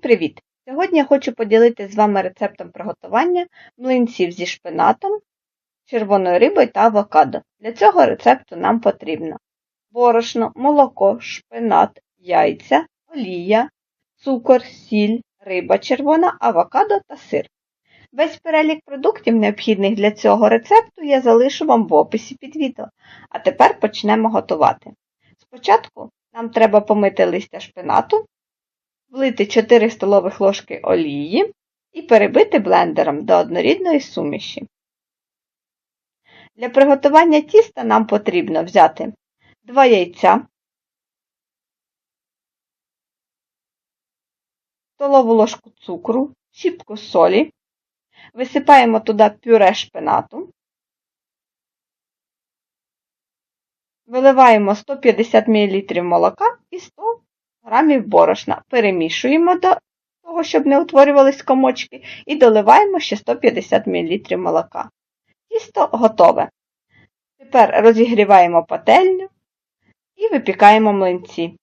привіт! Сьогодні я хочу поділитися з вами рецептом приготування млинців зі шпинатом, червоною рибою та авокадо. Для цього рецепту нам потрібно борошно, молоко, шпинат, яйця, олія, цукор, сіль, риба червона, авокадо та сир. Весь перелік продуктів, необхідних для цього рецепту, я залишу вам в описі під відео. А тепер почнемо готувати. Спочатку нам треба помити листя шпинату влити 4 столових ложки олії і перебити блендером до однорідної суміші. Для приготування тіста нам потрібно взяти 2 яйця, столову ложку цукру, щіпку солі, висипаємо туди пюре шпинату, виливаємо 150 мл молока і 100 грамів борошна. Перемішуємо до того, щоб не утворювались комочки, і доливаємо ще 150 мл молока. Тісто готове. Тепер розігріваємо пательню і випікаємо млинці.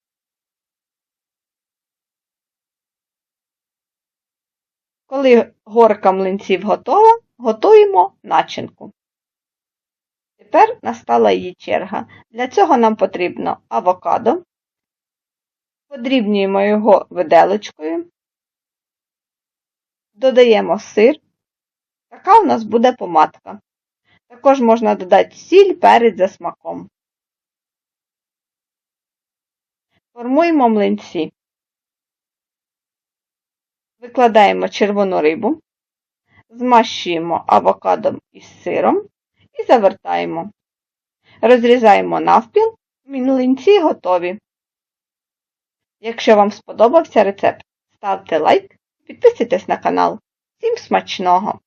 Коли горка млинців готова, готуємо начинку. Тепер настала її черга. Для цього нам потрібно авокадо, Подрібнюємо його виделочкою, додаємо сир. Така у нас буде помадка. Також можна додати сіль, перець за смаком. Формуємо млинці. Викладаємо червону рибу, змащуємо авокадом із сиром і завертаємо. Розрізаємо навпіл, млинці готові. Якщо вам сподобався рецепт, ставте лайк, підписуйтесь на канал. Всім смачного!